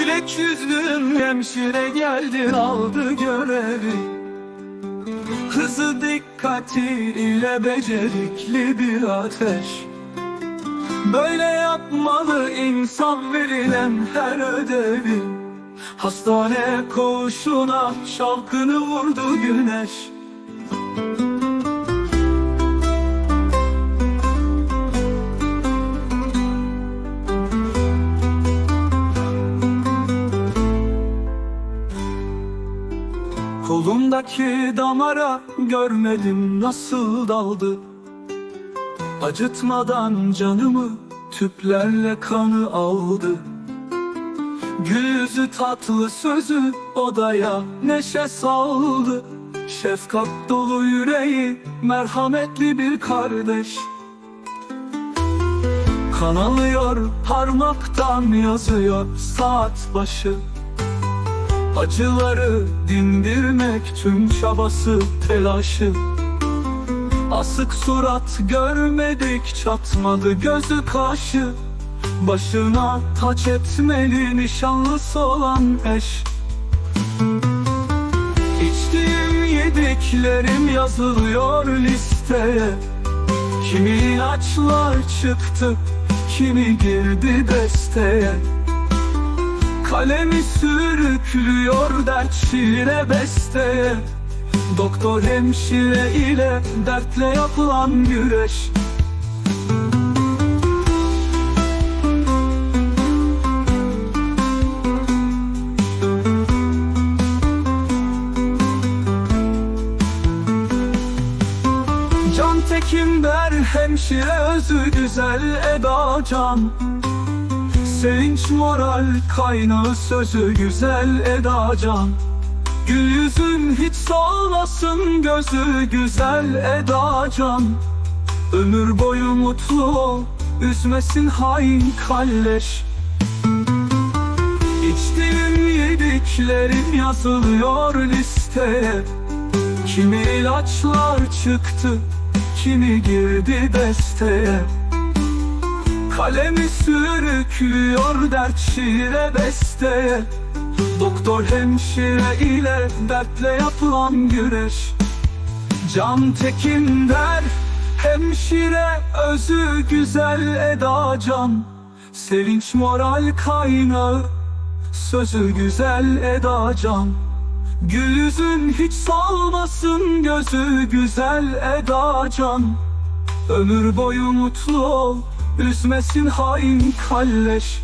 Gülek yüzlüm hemşire geldi aldı görevi. Hızı dikkatiyle becerikli bir ateş. Böyle yapmalı insan verilen her ödevi. Hastane koğuşuna şalkını vurdu güneş Kolumdaki damara görmedim nasıl daldı. Acıtmadan canımı tüplerle kanı aldı. Gül yüzü tatlı sözü odaya neşe saldı. Şefkat dolu yüreği merhametli bir kardeş. Kanalıyor parmaktan yazıyor saat başı Acıları dindirmek tüm çabası telaşı. Asık surat görmedik çatmadı gözü kaşı. Başına taç etmeli nişanlısı olan eş. İçtiğim yediklerim yazılıyor listeye. Kimi ilaçlar çıktı, kimi girdi desteye Kalemi sürüklüyor dert şiire besteye Doktor hemşire ile dertle yapılan güreş. Can Tekin der hemşire özü güzel Eda Can Sevinç moral kaynağı sözü güzel Eda Can. Gül yüzün hiç solmasın gözü güzel Eda Can. Ömür boyu mutlu üzmesin hain kalleş. İçtiğim yediklerim yazılıyor listeye. Kimi ilaçlar çıktı, kimi girdi desteye Kalemi sürüklüyor dert şiire besteye Doktor hemşire ile dertle yapılan güreş. Can Tekin der hemşire özü güzel Eda Can. Sevinç moral kaynağı sözü güzel Eda Can. Gül yüzün hiç solmasın gözü güzel Eda Can. Ömür boyu mutlu ol Üzmesin hain kalleş